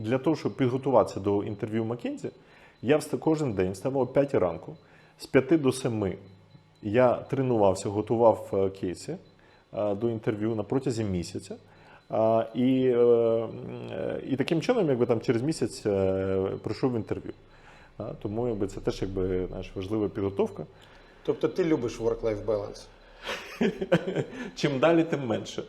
Для того, щоб підготуватися до інтерв'ю в Маккензі, я вста- кожен день вставав о 5 ранку, з 5 до 7 я тренувався, готував е, кейси е, до інтерв'ю на протязі місяця. І, е, е, і таким чином, якби там через місяць пройшов інтерв'ю. Тому якби, це теж якби, знаєш, важлива підготовка. Тобто ти любиш work-life balance? Чим далі, тим менше.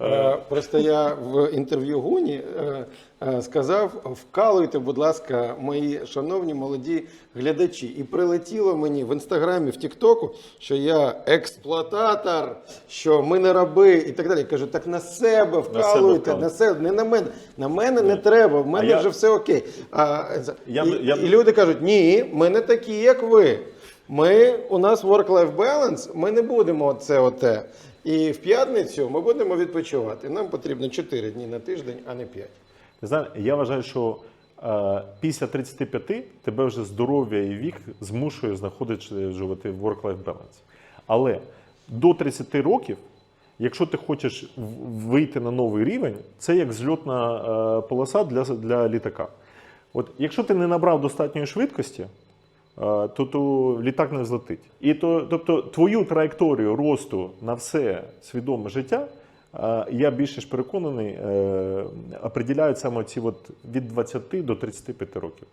Е, Просто я в інтерв'ю Гуні е, е, сказав: вкалуйте, будь ласка, мої шановні молоді глядачі. І прилетіло мені в інстаграмі, в Тіктоку, що я експлуататор, що ми не раби і так далі. Я кажу, так на себе вкалуйте, на себе, не на мене. На мене не треба, в мене вже все окей. А, і люди кажуть, ні, ми не такі, як ви. Ми, у нас work-life balance, ми не будемо це оте. І в п'ятницю ми будемо відпочивати. Нам потрібно 4 дні на тиждень, а не 5. Ти знаєш, я вважаю, що е, після 35 тебе вже здоров'я і вік змушує знаходити в work-life balance. Але до 30 років, якщо ти хочеш вийти на новий рівень, це як зльотна е, полоса для, для літака. От якщо ти не набрав достатньої швидкості, е, то, то літак не взлетить. І то, тобто твою траєкторію росту на все свідоме життя, е, я більше ж переконаний, е, определяють саме ці от від 20 до 35 років.